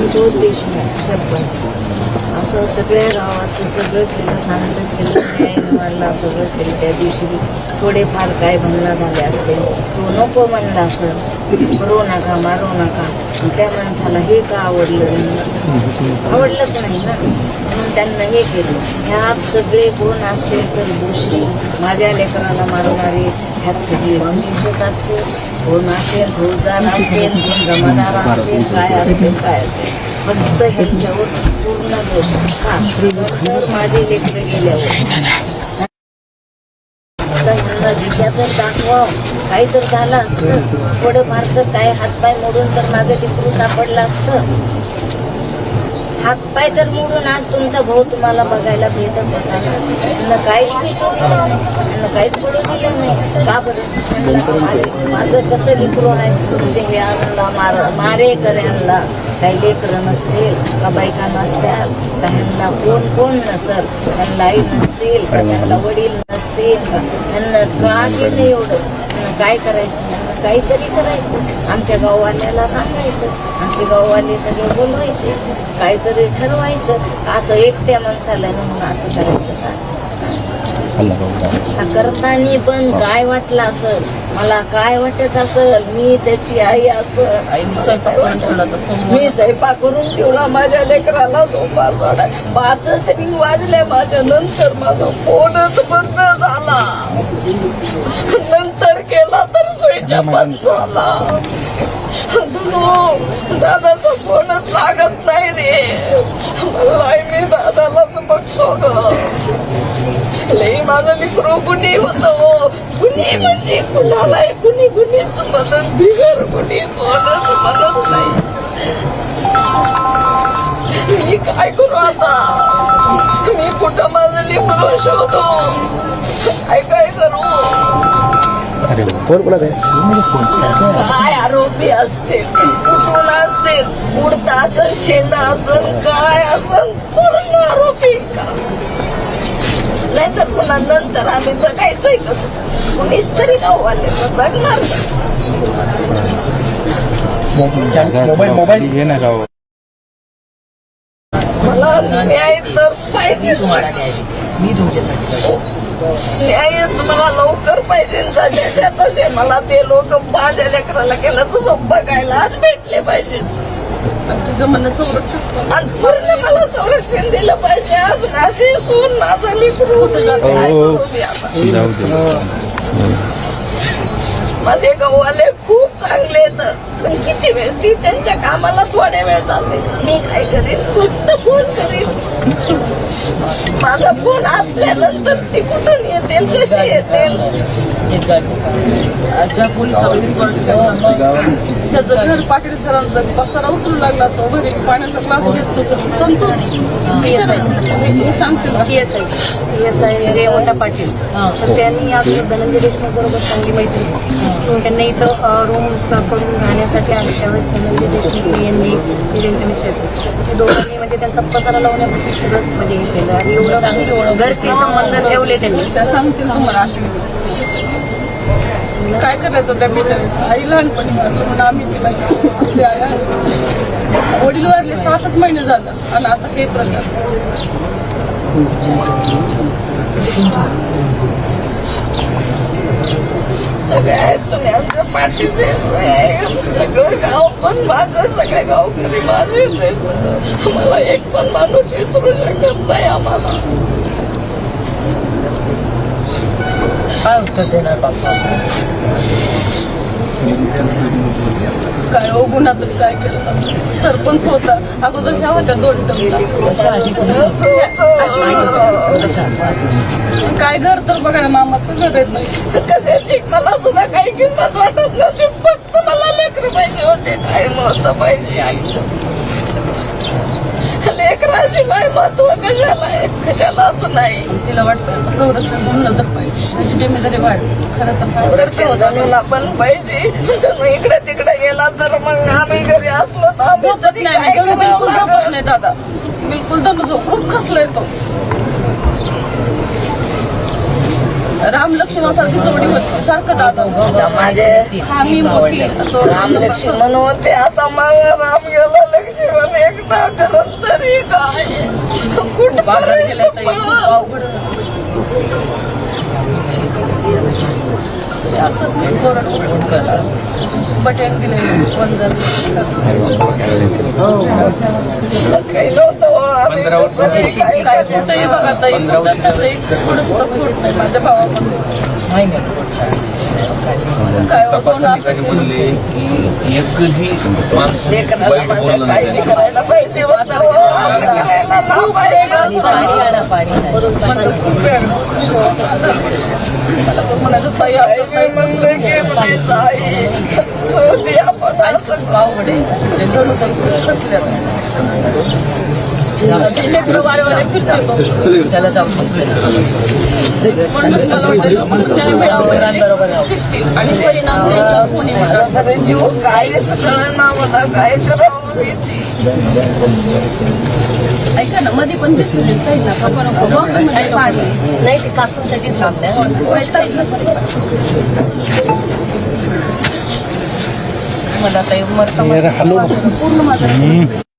संतोष देशमुख सरपंच. असं सगळ्या गावाचं सगळं केलं चांगलं केलं न्याय म्हणला सगळं केलं. त्या दिवशी थोडेफार काय म्हणणं झाले असते तो नको म्हणला असं. करू नका मारू नका. त्या माणसाला हे का आवडलं नाही? आवडलंच नाही ना. म्हणून त्यांना हे केलं. ह्यात सगळे कोण असतील तर दोषी. माझ्या लेकराला मारणारे ह्यात सगळे मनीषच असतील कोण असेल फौजदार असतील कोण जमादार असतील काय असतील काय असतील फक्त ह्यांच्यावर पूर्ण दोष आहे. का तर माझे लेकरं गेल्यावर. आता ह्यांना दिशा तर दाखवा काही तर झालं असतं थोडंफार तर काय हातपाय मोडून तर माझं टिकरू सापडलं असतं. हातपाय तर मोडून आज तुमचा भाऊ तुम्हाला बघायला भेटत होता. त्यांना काहीच त्यांना काहीच पडू दिलं नाही. का बरं? माझं कसं लेकरू आहे? तसे हे आणला? मार मारे कर्यांना काही लेकरं नसतील का बायका नसत्या त्यांना कोण कोण नसल? त्यांना आई नसतील का त्यांना वडील नसतील? त्यांना का केलं एवढं? त्यांना काय करायचं? काहीतरी करायचं. आमच्या गाववाल्याला सांगायचं. आमचे गाववाले सगळे बोलवायचे काहीतरी ठरवायचं असं एकट्या माणसाला म्हणून असं करायचं का? हा करताना पण काय वाटलं असल? मला काय वाटत असल? मी त्याची आई असं आईने स्वयंपाक करून मी स्वयंपाक करून ठेवला माझ्या लेकराला सोमवार सोडा. पाचच रिंग वाजल्या माझ्या नंतर माझा फोनच बंद झाला. नंतर केला तर स्विच बंद झाला. दादाचा फोनच लागत नाही रे मला मी दादालाच बघतो ग लई माझं लेकरू कुणी होतं कुणी म्हणजे कुणाला कुणी कुणीच मदत बिगर कुणी कोणच मदत नाही मी काय करू आता मी कुठं माझं लेकरू शोधू कोण कोणाच काय आरोपी असतील? कुठून असतील उडता असेल शेंडा असेल काय असेल? पूर्ण आरोपी. का नाहीतर पुन्हा नंतर आम्ही जगायचंय कसं? कुणीच तरी गाववाले जगणार कसं? मोबाईल मोबाईल घे ना राव मला न्याय तर पाहिजे मी तुमच्यासाठी न्यायच मला लवकर पाहिजे सध्याच्या तसे मला ते लोक माझ्या लेकराला केलं तसं बघायलाच भेटले पाहिजे. तिचं म्हणणं संरक्षण आणि पूर्ण मला संरक्षण दिलं पाहिजे. आज माझी सून माझा लेकरू माझे गव्वाले खूप चांगले आहेत पण किती वेळ ती त्यांच्या कामाला थोडे वेळ जाते. मी काय करेन? फक्त फोन करेन. माझा फोन असल्यानंतर ती कुठून येतील? कशी येतील? त्याचं घर पाटील सरांचा पसारा उचलू लागला तो. घरी पाण्याचा क्लास घेतो संतोष. मी सांगते ना. S I S I Revata Patil. तर त्यांनी अगोदर धनंजय देशमुख बरोबर चांगली मैत्री. त्यांनी इथं रूम्स करून राहण्यासाठी आले त्यावेळेस धनंजय देशमुख यांनी त्यांच्या मिसेस ते दोघांनी म्हणजे त्यांचा पसारा लावण्यापासून सगळं म्हणजे हे केलं. आणि एवढं घरचे संबंध ठेवले त्यांनी. त्या सांगतील तुम्हाला काय करायचं त्या मित्र आई लहानपणी म्हणून आम्ही तिला आपली आई आहे. वडील वारले सातच महिने झालं आणि आता हे प्रकार सगळ्या तुम्ही आमच्या पाठीचे सगळं गाव पण माझं सगळे गावकरी माझेच आहेत. मला एक पण माणूस विसरू शकत नाही आम्हाला काय उत्तर देणार बाप्पा काय हो काय केलं? सरपंच होता. अगोदर ह्या होत्या दोन काय घर तर बघा ना मामाचं घर येत नाही मला सुद्धा काही किंमत वाटत नव्हती फक्त मला लेकर पाहिजे होते. काय महत्त्व पाहिजे आईचं? लेकराशिवाय महत्त्व कशाला आहे? कशालाच नाही. तिला वाटतं संरक्षण म्हणून तर पाहिजे. जिम्मेदारी वाढ. खरं तर सुरक्षित धनुला पण पाहिजे. धनु इकडे तिकडे गेला तर मग आम्ही घरी असलो तर आम्ही झोपत झोपत? नाही. दादा. राम लक्ष्मणासारखी जोडी होती. सारखं दादा आता माझे हा मी मोठी आहे. तो राम लक्ष्मण होते. आता मग राम गेला लक्ष्मण एक लग्न करत तरी काय बाजारात गेल्या मी कोरड बटन दिले कुठंही बघा ताई कुठं फूट नाही माझ्या भावामध्ये. हो, असं ठिकाणी बोलले की एकही माणूस वाईट बोललं काही नाही करायला त्याला जाऊ शकतो आणि परिणाम जीव मला काय करावं ती. ऐका ना मध्ये पण नाही ते कास्तूसाठीच थांबल्या मला मरता पूर्ण माझं